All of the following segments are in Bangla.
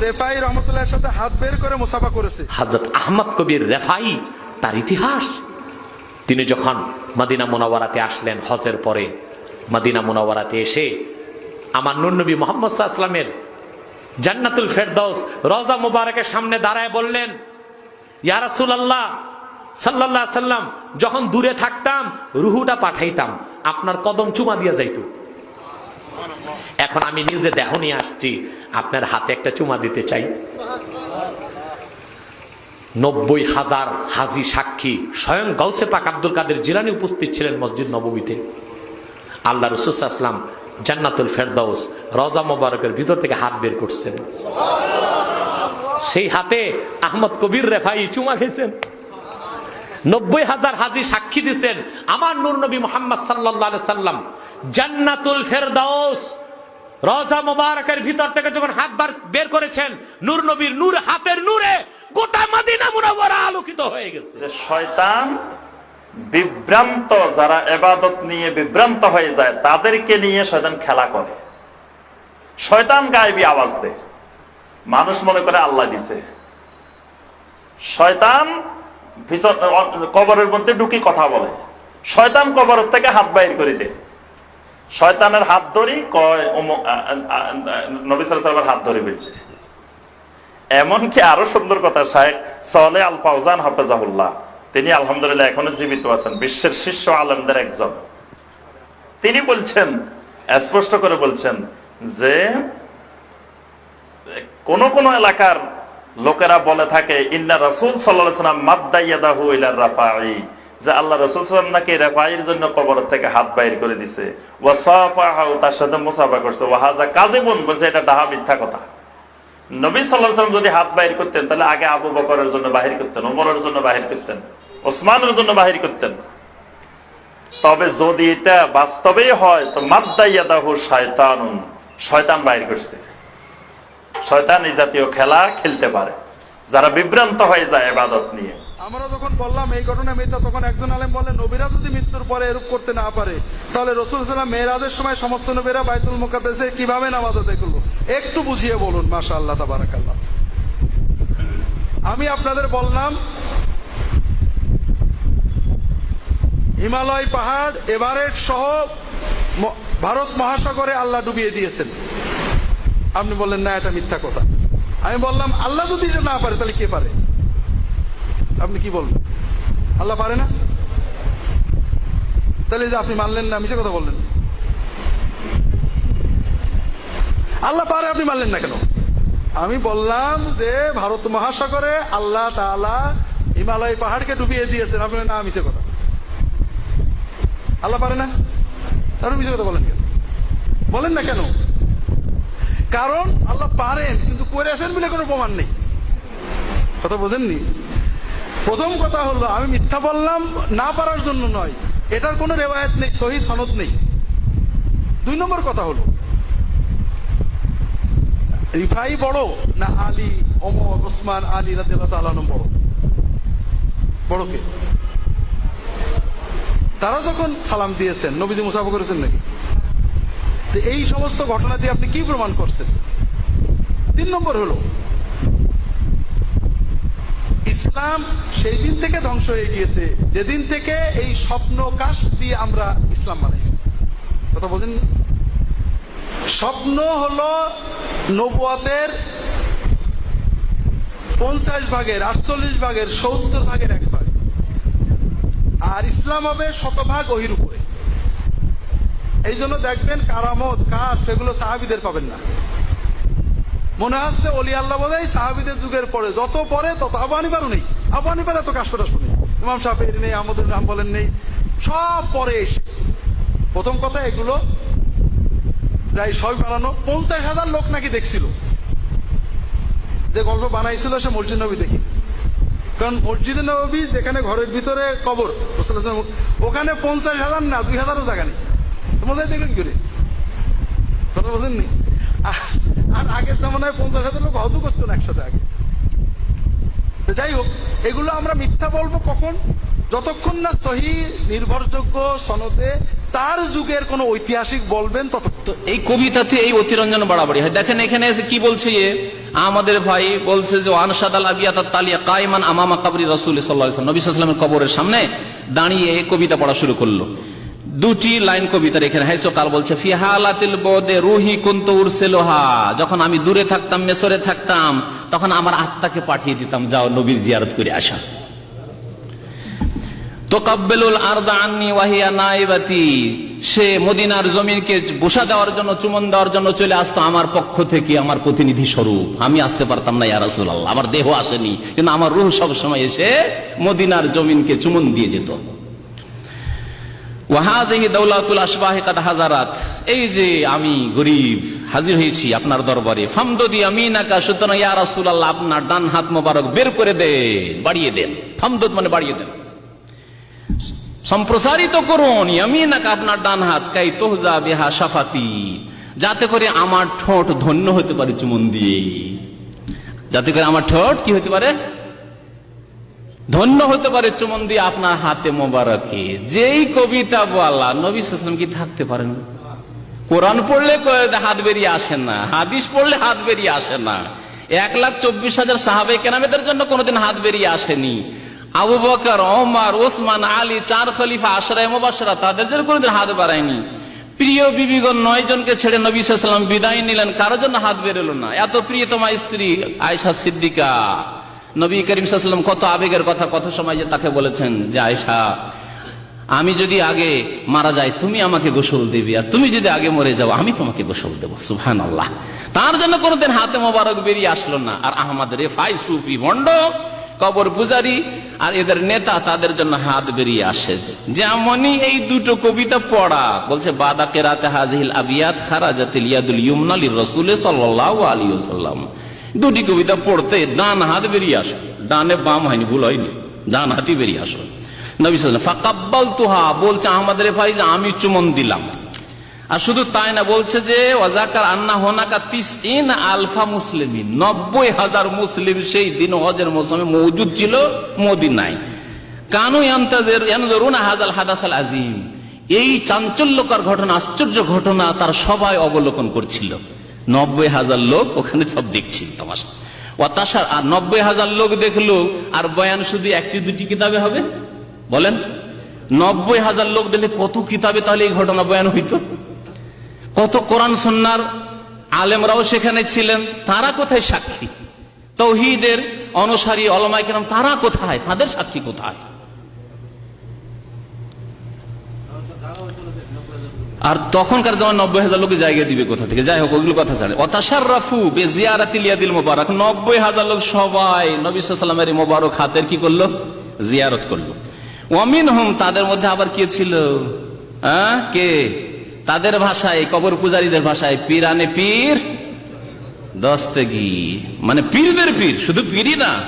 রেফাই সাথে হাত বের করে করেছে। আহমদ কবির রেফাই তার ইতিহাস। তিনি যখন মদিনা মোনাওয়ারাতে আসলেন হজের পরে, মদিনা মোনাওয়ারাতে এসে আমার নুরনবী মোহাম্মদ সাল্লামের জান্নাতুল ফেরদৌস রজা মুবারকের সামনে দাঁড়ায় বললেন, ইয়া রাসূলুল্লাহ, সাল্লাল্লাহু সাল্লাম, যখন দূরে থাকতাম, রুহুটা পাঠাইতাম। আপনার কদম চুমা দিয়া যাইতো। এখন আমি নিজে দেহ নিয়ে আসছি। আপনার হাতে একটা চুমা দিতে চাই। নব্বই হাজার হাজি সাক্ষী স্বয়ং গৌসে পাক আব্দুল কাদের জিলানি উপস্থিত ছিলেন মসজিদ নবমীতে। আল্লাহ রসুলাম জান্নাতুল ফেরদৌস রজা মোবারকের ভিতর থেকে হাত বের করছেন। সেই হাতে আহমদ কবির রেফাই চুমা খেয়েছেন। নব্বই হাজার হাজি সাক্ষী দিচ্ছেন আমার নূর নবী মোহাম্মদ সাল্লাহ সাল্লাম জান্নাতুল ফেরদাউস রজা মোবারকের ভিতর থেকে যখন হাত বার বের করেছেন, নূর নবীর নূর হাতের নূরে গোটা মাদিনা মুনাওয়ারা আলোকিত হয়ে গেছে। শয়তান বিভ্রান্ত, যারা এবাদত নিয়ে বিভ্রান্ত হয়ে যায়, তাদেরকে নিয়ে শয়তান খেলা করে। শয়তান গায়েবী আওয়াজ দেয়। মানুষ মনে করে আল্লাহ দিছে। শয়তান কবরের মধ্যে ঢুকি কথা বলে। শয়তান কবরের থেকে হাত বাইর করে দেয়। শয়তানের হাত ধরি কয় হাত ধরে ফেলছে। এমনকি আরও সুন্দর কথা শাহেখ সলে আল ফাউজান হাফেজাহুল্লাহ, তিনি আলহামদুলিল্লাহ এখনও জীবিত আছেন, বিশ্বের শীর্ষ আলমদের একজন। তিনি বলছেন, স্পষ্ট করে বলছেন যে, কোন কোন এলাকার লোকেরা বলে থাকে, ইন্না রাসূল আলাইহি সাল্লাম মাদ্দাইয়াদাহু ইলা রাফাই যে আল্লাহ রাসূল সাল্লাল্লাহু নাকি রাফাইয়ের জন্য কবর থেকে হাত বাইর করে দিছে। ওয়া সাফাহু তার সাথে মুসাফা করছে। ওয়া হাজা কাযিবুন, বলছে, এটা ডাহা মিথ্যা কথা। নবী সাল্লাহ সাল্লাম যদি হাত বাহির করতেন, তাহলে আগে আবু বকরের জন্য বাহির করতেন, ওমরের জন্য বাহির করতেন, ওসমানের জন্য বাহির করতেন। তবে যদি এটা বাস্তবেই হয়, তো মাদ্দাইয়াদাহু শয়তান শয়তান বাহির করছে। শয়তান এই জাতীয় খেলা খেলতে পারে। যারা বিভ্রান্ত হয়ে যায় এবাদত নিয়ে। আমরা যখন বললাম এই ঘটনা মিথ্যা, তখন একজন আলেম বলেন নবীরা যদি মৃত্যুর পরে এরূপ করতে না পারে, তাহলে রসুল সাল্লাম মেয়েরাজের সময় সমস্ত নবীরা বাইতুল মোকাদ্দেসে কীভাবে নামাজ আদায় করল? একটু বুঝিয়ে বলুন মাশা আল্লাহ তাবারাকাল্লাহ। আমি আপনাদের বললাম, হিমালয় পাহাড়, এভারেস্ট সহ ভারত মহাসাগরে আল্লাহ ডুবিয়ে দিয়েছেন। আপনি বললেন, না, এটা মিথ্যা কথা। আমি বললাম, আল্লাহ যদি না পারে, তাহলে কে পারে? আপনি কি বলবেন? আল্লাহ পারে না? তাহলে যে আপনি মানলেন না, মিশে কথা বললেন। আল্লাহ পারে আপনি মানলেন না কেন? আমি বললাম যে ভারত মহাসাগরে আল্লাহ তালা হিমালয় পাহাড়কে ডুবিয়ে দিয়েছেন। আপনি না, মিশে কথা। আল্লাহ পারে না? আপনি মিশে কথা বলেন কেন? বলেন না কেন? কারণ আল্লাহ পারেন, কিন্তু করেছেন বলে কোনো প্রমাণ নেই। কথা বোঝেননি? প্রথম কথা হলো, আমি মিথ্যা বললাম, না পারার জন্য নয়। এটার কোনো রেওয়ায়ত নেই, সহি সনদ নেই। দুই নম্বর কথা হলো, রিফাই বড় না আলী, ওমর, ওসমান, আলী রাদিয়াল্লাহু তাআলা আনহু বড়? বড় কে? তারা যখন সালাম দিয়েছেন, নবীজি মুসাফা করেছেন নাকি? তো এই সমস্ত ঘটনা দিয়ে আপনি কি প্রমাণ করছেন? তিন নম্বর হলো ইসলাম সেই দিন থেকে ধ্বংস হয়ে গিয়েছে। যেদিন থেকে এই স্বপ্ন কাশ দিয়ে আমরা ইসলাম বানাইছি। কথা বোঝেন স্বপ্ন হলো নবুয়াতের পঞ্চাশ ভাগের, আটচল্লিশ ভাগের, সত্তর ভাগের এক ভাগ। আর ইসলাম হবে শতভাগ ওহির উপরে। এই জন্য দেখবেন কারামত কাঠ সেগুলো সাহাবিদের পাবেন না। মনে হচ্ছে অলি আল্লাহ বলে সাহাবিদের যুগের পরে। যত পরে, তত আবু হানিফারও নেই। আবু হানিফার এত কাশফটা শুনি। ইমাম সাহেবের নেই আমাদের নাম বলেন নেই। সব পরে এসে। প্রথম কথা এগুলো প্রায় সবই বানানো। পঞ্চাশ হাজার লোক নাকি দেখছিল। যে গল্প বানাইছিল সে মসজিদ নবী দেখি। কারণ মসজিদে নবী যেখানে ঘরের ভিতরে কবর ওখানে পঞ্চাশ হাজার না, দুই হাজারও জায়গা নেই। মজাই দেখলেন কি কথা আর আগের জামানায় পঞ্চাশ হাজার লোক হজু করতো না একসাথে আগে। যাই হোক, এগুলো আমরা মিথ্যা বলব কখন? যতক্ষণ না সহি, নির্ভরযোগ্য সনদে তার যুগের কোন ঐতিহাসিক বলবেন তত তো এই কবিতাতে এই অতিরঞ্জন বাড়াবাড়ি হয়। দেখেন এখানে এসে কি বলছে ইয়ে আমাদের ভাই বলছে যে আনসাদ আল আবিয়াত তালিয়া কাইমান আমামা কাবরি রসুল সাল্লাহ নবী সাল্লামের কবরের সামনে দাঁড়িয়ে কবিতা পড়া শুরু করল। দুটি লাইন কবিতা এখানে হাইসো কাল বলছে ফিহালাতিল বদে রুহি কুন্ত উরসেলোহা। যখন আমি দূরে থাকতাম, মেসরে থাকতাম, তখন আমার আত্মাকে পাঠিয়ে দিতাম, যাও নবীর জিয়ারত করে আসা। তোকাব্বেলুল আরদা আন্নি ওয়াহিয়া নাইবাতি, সে মদিনার জমিনকে বসা দেওয়ার জন্য, চুমন দেওয়ার জন্য চলে আসতো আমার পক্ষ থেকে, আমার প্রতিনিধি স্বরূপ। আমি আসতে পারতাম না, ইয়া আমার দেহ আসেনি। কিন্তু আমার রুহ সব সময় এসে মদিনার জমিনকে চুমন দিয়ে যেত। এই যে আমি গরিব, হাজির হয়েছি আপনার দরবারে, ফামদদি আমিনাকা, সুতরাং ইয়া রাসূলুল্লাহ, আপনার ডান হাত মোবারক বের করে দেন বাড়িয়ে দেন। ফামদদ মানে বাড়িয়ে দেন। সম্প্রসারিত করুন, ইয়ামিনাকা, আপনার ডান হাত, কাই তোহজা বিহা সাফাতি যাতে করে আমার ঠোঁট ধন্য হতে পারে চুমন দিয়ে। যাতে করে আমার ঠোঁট কি হতে পারে? ধন্য হতে পারে চুমন দিয়ে আপনার হাতে মোবারকে যেই কবিতা বলা, নবী সালাম কি থাকতে পারেন? কোরআন পড়লে হাত বেরিয়ে আসে না, হাদিস পড়লে হাত বেরিয়ে আসে না। এক লাখ চব্বিশ হাজার সাহাবে কেনামেদের জন্য কোনোদিন হাত বেরিয়ে আসেনি। আবু বকর, ওমর, ওসমান, আলী, চার খলিফা, আশরায় মুবাশরা তাদের জন্য কোনোদিন হাত বাড়ায়নি। প্রিয় বিবিগণ, নয় জনকে ছেড়ে নবী সাল্লাম বিদায় নিলেন, কারও জন্য হাত বেরোলো না। এত প্রিয়তমা স্ত্রী আয়সা সিদ্দিকা। নবী করিম সাল্লাম কত আবেগের কথা কত সময় যে তাকে বলেছেন, যে আয়সা আমি যদি আগে মারা যাই, তুমি আমাকে গোসল দিবি, আর তুমি যদি আগে মরে যাও, আমি তোমাকে গোসল দেবো। সুহান আল্লাহ তার জন্য কোনোদিন হাতে মোবারক বেরিয়ে আসলো না। আর আহমদ রেফাই সুফি ভণ্ড, কবর পূজারি, আর এদের নেতা তাদের জন্য হাত বেরিয়ে আসে। যেমনই এই দুটো কবিতা পড়া, বলছে বাদা কেরাতে হাজিল আবিয়াত খারা খারাজাতিল ইয়াদুল ইউমনালির রসুল সাল্লাল্লাহু আলাইহি ওয়াসাল্লাম। দুটি কবিতা পড়তে ডান হাত বেরিয়ে আসে। ডানে বাম হয়নি ভুল হয়নি। ডান হাতি বেরিয়ে আসো নবী ফাকাব্বাল তুহা বলছে আমাদের আমি চুমন দিলাম। আর শুধু তাই না, বলছে যে আলফা নব্বই হাজার মুসলিম সেই দিন হজের মৌসুমে মৌজুদ ছিল, মদিনায়। কানু হাজাল হাদাসাল আজিম। এই চাঞ্চল্যকর ঘটনা, আশ্চর্য ঘটনা তার সবাই অবলোকন করছিল। নব্বই হাজার লোক ওখানে সব দেখছিল তোমার ওয়াতাসার আর নব্বই হাজার লোক দেখল, আর বয়ান শুধু একটি দুটি কিতাবে হবে? বলেন, নব্বই হাজার লোক দেখলে কত কিতাবে তাহলে এই ঘটনা বয়ান হইতো? কত কোরআন সন্ন্যার আলেমরাও সেখানে ছিলেন, তারা কোথায় সাক্ষী? তৌহিদের অনুসারী অলমাই কেরাম, তারা কোথায়? তাদের সাক্ষী কোথায়? আর তখনকার যেমন নব্বই হাজার লোক জায়গা দিবে কোথা থেকে? যাই হোক, ওগুলো কথা জানে অতাশার রাফু বেজিয়ারাতিল মোবারক। নব্বই হাজার লোক সবাই নবী সাল্লামের মোবারক হাতের কি করল? জিয়ারত করল। অমিন হুম তাদের মধ্যে আবার কে ছিল? হ্যাঁ? কে? তাদের ভাষায়, কবর পূজারীদের ভাষায় পীরানে পীর? দস্তেগি। মানে পীরদের পীর, শুধু পীরই না,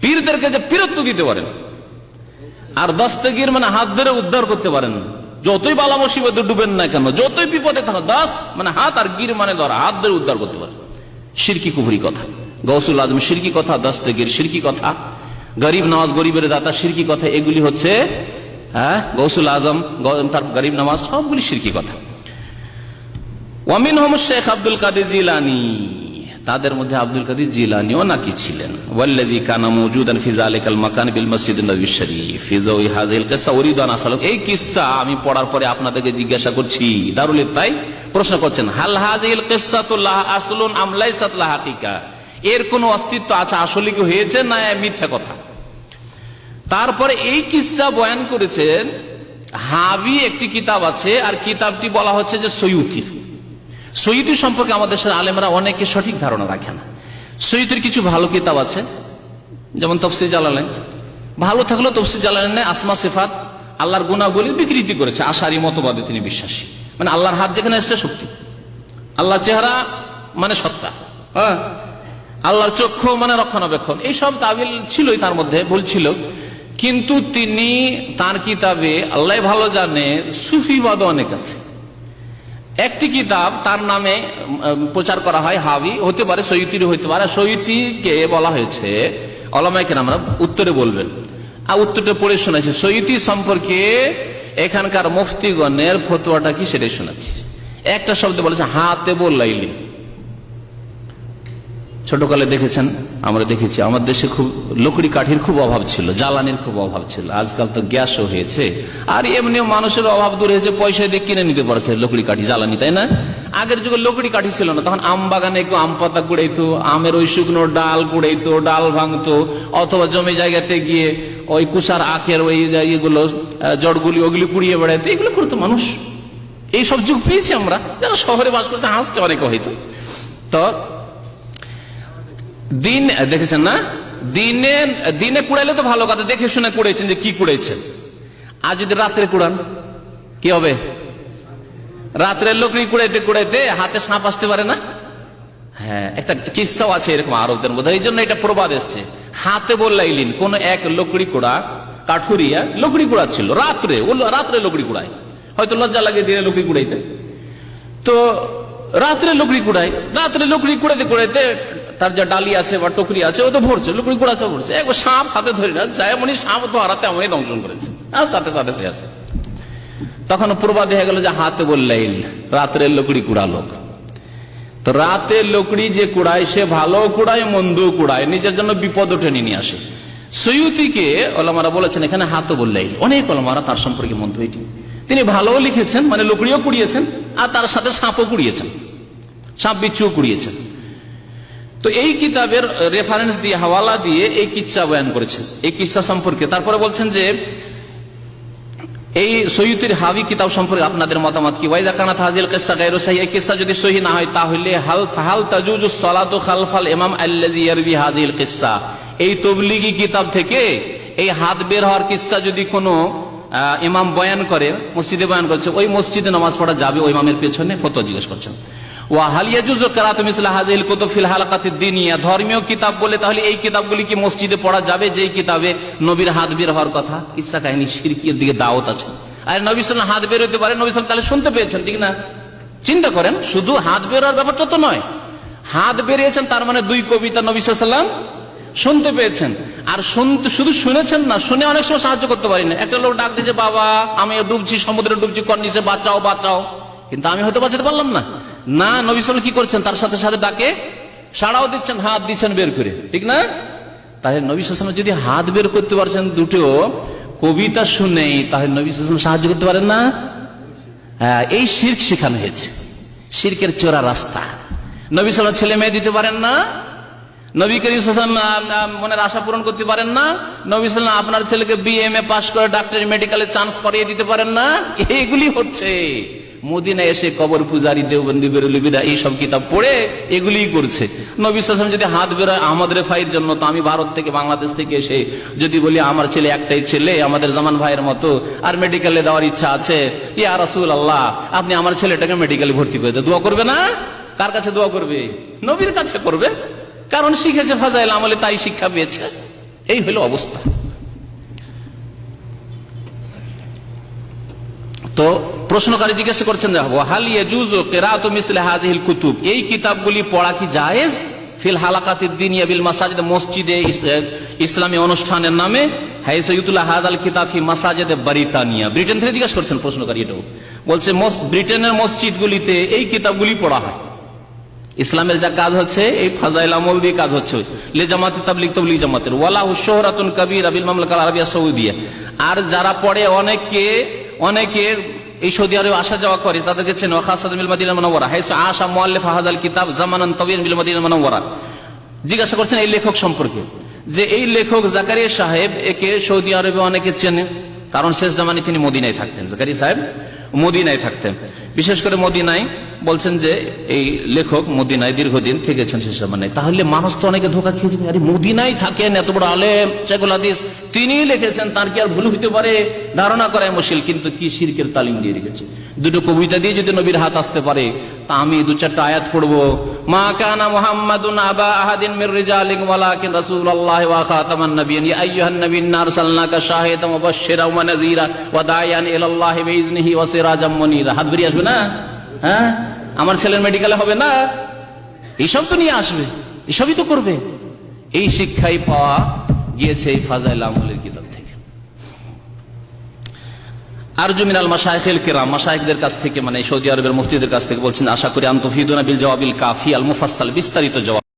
পীরদেরকে যে পীরত্ব দিতে পারেন। আর দস্তগির মানে হাত ধরে উদ্ধার করতে পারেন। যতই বালা মুসিবতে ডুবেন না কেন, যতই বিপদে থাকো দস্ত মানে হাত আর গির মানে ধরা, হাত ধরে উদ্ধার করতে পারে। সিরকি কুফরি কথা। গৌসুল আজম সিরকি কথা, দস্তগির সিরকি কথা। গরিব নওয়াজ গরিবের দাতা সিরকি কথা, এগুলি হচ্ছে হ্যাঁ গৌসুল আজম তার গরিব নামাজ সবগুলি সিরকি কথা। ওয়ামিন হোম শেখ আব্দুল কাদের জিলানি। তাদের মধ্যে আব্দুল কাদের জিলানিও নাকি ছিলেন। ওয়াল্লাযী কানা মওজুদান ফি যালিকাল মাকান বিল মসজিদ এই কিসসা আমি পড়ার পরে আপনাদেরকে জিজ্ঞাসা করছি। দারুল তাই প্রশ্ন করছেন, হাল হাযিল কিসসাতু আসলুন এর কোনো অস্তিত্ব আছে? আসলে কি হয়েছে না মিথ্যা কথা? তারপরে এই কিসসা বয়ান করেছেন, হাবি একটি কিতাব আছে, আর কিতাবটি বলা হচ্ছে যে সৈয়ুতির সৈয়দি সম্পর্কে আমাদের সাথে আলেমরা অনেকে সঠিক ধারণা রাখেন সৈয়দের কিছু ভালো কিতাব আছে, যেমন তফসি জালালেন ভালো থাকলেও তফসি জালালেন আসমা, সিফাত, আল্লাহর গুণাগুলি বিকৃতি করেছে, আশারি, মতবাদে তিনি বিশ্বাসী। মানে আল্লাহর হাত যেখানে এসছে শক্তি আল্লাহর চেহারা মানে সত্তা। হ্যাঁ? আল্লাহর চক্ষু মানে রক্ষণাবেক্ষণ। এইসব তাবিল ছিলই তার মধ্যে বলছিল কিন্তু তিনি তার কিতাবে, আল্লাহ ভালো জানে সুফিবাদ অনেক আছে। একটি কিতাব তার নামে প্রচার করা হয়, হাবি, হতে পারে সৈয়তির হতে পারে সৈয়তিকে বলা হয়েছে অলমাইকে আমরা উত্তরে বলবেন। আর উত্তরটা পড়ে শোনাচ্ছি সৈয়তি সম্পর্কে এখানকার মুফতিগণের ফতোয়াটা কি সেটাই শোনাচ্ছি। একটা শব্দ বলেছে, হাতে বললাইলি। ছোটকালে দেখেছেন, আমরা দেখেছি। আমার দেশে খুব, লকড়ি কাঠির খুব অভাব ছিল, জ্বালানির খুব অভাব ছিল। আজকাল তো গ্যাসও হয়েছে। আর এমনিও মানুষের অভাব দূর হয়েছে, পয়সা দিয়ে কিনে নিতে পারছে লকড়ি কাঠি, জ্বালানি, তাই না? আগের যুগে লকড়ি কাঠি ছিল না, তখন আম বাগানে কেউ আম পাতা কুড়াইতো, আমের ওই শুকনো ডাল কুড়াইতো, ডাল ভাঙতো, অথবা জমি জায়গাতে গিয়ে ওই কুষার আখের ওই ইয়েগুলো জড়গুলি ওগুলি কুড়িয়ে বেড়াইতো, এগুলো করতো মানুষ। এই সব যুগ পেয়েছি আমরা, যারা শহরে বাস করছে, হাসতে অনেকে হয়তো। তো দিন, দেখেছেন না? দিনে দিনে কুড়াইলে তো ভালো কথা, দেখে শুনে কুড়েছেন যে কি কুড়েছেন আর যদি রাত্রে কুড়ান, কি হবে? রাত্রের লোকরি কুড়াইতে কুড়াইতে হাতে সাপ আসতে পারে না? হ্যাঁ একটা কিস্তাও আছে এরকম আরবদের মধ্যে এই জন্য এটা প্রবাদ এসছে। হাতে বললাইলিন কোন এক লোকড়ি কুড়া, কাঠুরিয়া, লোকড়ি কুড়াচ্ছিল, রাত্রে, ও রাত্রে লোকড়ি কুড়ায়। হয়তো লজ্জা লাগে দিনে লোকড়ি কুড়াইতে। তো রাত্রে লুকড়ি কুড়াই রাত্রে লুকড়ি কুড়াইতে কুড়াইতে তার যা ডালি আছে বা টুকরি আছে, ও তো ভরছে, লুকড়ি কুড়াচ্ছে, ভরছে। একবার সাপ হাতে ধরে না, যায় এমনি সাপ তো হারাতে আমাকে দংশন করেছে। আর সাথে সাথে সে আছে তখন প্রবাদে হয়ে গেল যে হাতে বললেন রাত্রে লুকড়ি কুড়া লোক। তো রাতে লকড়ি যে কুড়ায়, সে ভালো কুড়ায় মন্দ কুড়ায়, নিজের জন্য বিপদ ওঠে নিয়ে আসে। সৈয়তিকে ওলামারা বলেছেন, এখানে হাতও বললেই অনেক ওলামারা তার সম্পর্কে মন্তব্য এটি। তিনি ভালোও লিখেছেন মানে লকড়িও কুড়িয়েছেন, আর তার সাথে সাপও কুড়িয়েছেন। সাপ বিচ্ছুও কুড়িয়েছেন। তো এই কিতাবের রেফারেন্স দিয়ে, হাওয়ালা দিয়ে এই কিচ্ছা বয়ান করেছেন, এই কিচ্ছা সম্পর্কে। তারপরে বলছেন যে, এই সৈয়দের হাবি কিতাব সম্পর্কে আপনাদের মতামত কি? ওয়াইদা কানাত হাজিল কিসসা গায়রু সহি? এই কিসসা যদি সহি না হয়, তাহলে হাল ফাহাল তাজুজু সালাতু খালফাল ইমাম আল্লাযী ইয়ারবি হাজিল কিসসা এই তবলিগি কিতাব থেকে এই হাত বের হওয়ার কিসসা যদি কোনো ইমাম বয়ান করে, মসজিদে বয়ান করছে, ওই মসজিদে নামাজ পড়া যাবে, ওই ইমামের পেছনে ফতোয়া জিজ্ঞেস করছেন। ধর্মীয় কিতাব বলে তাহলে এই কিতাবগুলি কি মসজিদে পড়া যাবে? যেই কিতাবে নবীর হাত বের হওয়ার কথা। কিসসা কাহিনী শিরকির দিকে দাওয়াত আছে। আর নবী সাল্লাল্লাহু হাত বের হতে পারে, নবী সাল্লাল্লাহু তাহলে শুনতে পেয়েছেন, ঠিক না? চিন্তা করেন, শুধু হাত বের হওয়ার ব্যাপারটা তো নয়। হাত বেরিয়েছেন তার মানে দুই কবিতা নবী সাল্লাম শুনতে পেয়েছেন। আর শুনতে শুধু শুনেছেন না, শুনে অনেক সময় সাহায্য করতে পারি না। একটা লোক ডাক দিয়েছে, বাবা, আমি ডুবছি, সমুদ্রে ডুবছি কর্নিসে বাঁচাও বাঁচাও। কিন্তু আমি হয়তো বাঁচাতে পারলাম না। না নবী সাল্লাম কি করছেন? তার সাথে সাথে ডাকে সাড়াও দিচ্ছেন হাত দিচ্ছেন বের করে। ঠিক না? তাহলে নবী সাল্লাম যদি হাত বের করতে পারছেন দুটো কবিতা শুনেই তাহলে নবী সাল্লাম সাহায্য করতে পারেন না? হ্যাঁ এই শির্ক শেখানো হয়েছে। শির্কের চোরা রাস্তা। নবী সাল্লাম ছেলে মেয়ে দিতে পারেন না? নবী করিম আহ, মনের আশা পূরণ করতে পারেন না? নবী সাল্লাম আপনার ছেলেকে বিএমএ পাস করে ডাক্তারি মেডিকেলে চান্স করিয়ে দিতে পারেন না? এগুলি হচ্ছে মদিনা এসে কবর পূজারি, দেওবন্দি বেরুলিবিরা এইসব কিতাব পড়ে এগুলিই করছে। নবী সাল্লাম যদি হাত বেরোয় আহমদ রেফাইয়ের জন্য, তো আমি ভারত থেকে, বাংলাদেশ থেকে এসে যদি বলি, আমার ছেলে একটাই ছেলে, আমাদের জামান ভাইয়ের মতো, আর মেডিকেলে দেওয়ার ইচ্ছা আছে, ইয়া রাসূল আল্লাহ আপনি আমার ছেলেটাকে মেডিকেলে ভর্তি করে দোয়া করবে না? কার কাছে দোয়া করবে? নবীর কাছে করবে। কারণ শিখেছে ফাজাইল আমলে, তাই শিক্ষা পেয়েছে। এই হলো অবস্থা। তো প্রশ্নকারী জিজ্ঞাসা করছেন কুতুব? এই কিতাবগুলি পড়া কি জায়েজ? ফিল হালাকাতিদ দিনিয়া বিল মাসাজিদ, মসজিদে ইসলামী অনুষ্ঠানের নামে? ব্রিটেন থেকে ব্রিটেনের মসজিদগুলিতে এই কিতাবগুলি পড়া হয়। ইসলামের যা কাজ হচ্ছে, এই ফাজাইল আমল দিয়ে কাজ হচ্ছে। লে জামাতের। ওয়ালা কবির আবিল সৌদিয়া। আর যারা পড়ে অনেকে অনেকে এই সৌদি আরবে আসা যাওয়া করে, তাদেরকে চেন হাজাল কিতাব জিজ্ঞাসা করছেন এই লেখক সম্পর্কে, যে এই লেখক জাকারিয়া সাহেব একে সৌদি আরবে অনেকে চেনে, কারণ শেষ জামানে তিনি মদিনায় থাকতেন। জাকারিয়া সাহেব মদিনায় থাকতেন। বিশেষ করে মদিনায় বলছেন যে এই লেখক মদিনায় দীর্ঘদিন থেকেছেন শেষ জামানে তাহলে মানুষ তো অনেকে ধোকা খেয়েছে। আরে মদিনায় থাকেন, এত বড় আলেম, শেখুল হাদিস, তিনি লিখেছেন, তার কি আর ভুল হইতে পারে? ধারণা করায় মুশকিল, কিন্তু কি শিরকের তালিম দিয়ে রেখেছে? দুটো কবিতা দিয়ে যদি নবীর হাত আসতে পারে, তা আমি দু চারটা আয়াত পড়ব। মা কানা মুহাম্মাদুন আবা আহাদিন মির রিজালিক ওয়ালাকিন রাসূলুল্লাহ ওয়া খাতামান নাবিয়্যিন। ইয়া আইয়ুহান নাবিয়্যুন আরসালনাকা শাহিদান ওয়া বাশশিরান ওয়া নাযীরা ওয়া দাইয়ান ইলাল্লাহি বিইজনিহি ওয়া সিরাজাম মুনীরা। হাত বেরিয়ে আসবে না? হ্যাঁ? আমার ছেলের মেডিকেলে হবে না। এইসব তো নিয়ে আসবে। এসবই তো করবে। এই শিক্ষাই পাওয়া গিয়েছে এই ফাজাইল আমলের কিতাব থেকে। আর জমিন আল মাসাইখেল কেরাম মাসাইকদের কাছ থেকে মানে সৌদি আরবের মুফতিদের কাছ থেকে বলছেন, আশা করি আন্তফিদুনা বিল জওয়াবিল কাফি আল মুফাসাল বিস্তারিত জবাব